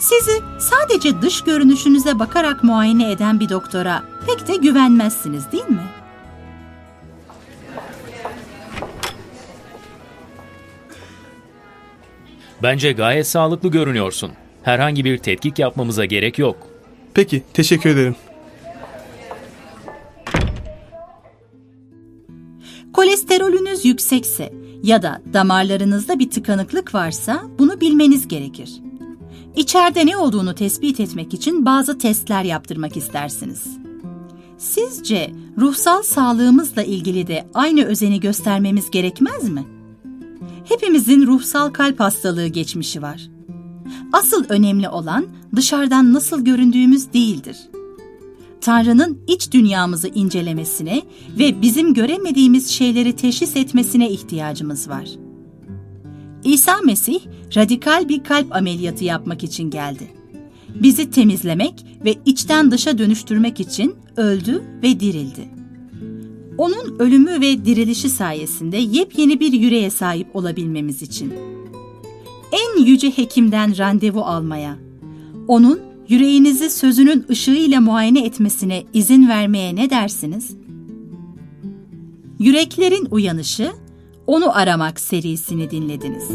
Sizi sadece dış görünüşünüze bakarak muayene eden bir doktora pek de güvenmezsiniz değil mi? Bence gayet sağlıklı görünüyorsun. Herhangi bir tetkik yapmamıza gerek yok. Peki, teşekkür ederim. Kolesterolünüz yüksekse ya da damarlarınızda bir tıkanıklık varsa bunu bilmeniz gerekir. İçeride ne olduğunu tespit etmek için bazı testler yaptırmak istersiniz. Sizce ruhsal sağlığımızla ilgili de aynı özeni göstermemiz gerekmez mi? Hepimizin ruhsal kalp hastalığı geçmişi var. Asıl önemli olan dışarıdan nasıl göründüğümüz değildir. Tanrı'nın iç dünyamızı incelemesine ve bizim göremediğimiz şeyleri teşhis etmesine ihtiyacımız var. İsa Mesih radikal bir kalp ameliyatı yapmak için geldi. Bizi temizlemek ve içten dışa dönüştürmek için öldü ve dirildi. Onun ölümü ve dirilişi sayesinde yepyeni bir yüreğe sahip olabilmemiz için. En yüce hekimden randevu almaya, onun yüreğinizi sözünün ışığıyla muayene etmesine izin vermeye ne dersiniz? Yüreklerin Uyanışı, Onu Aramak serisini dinlediniz.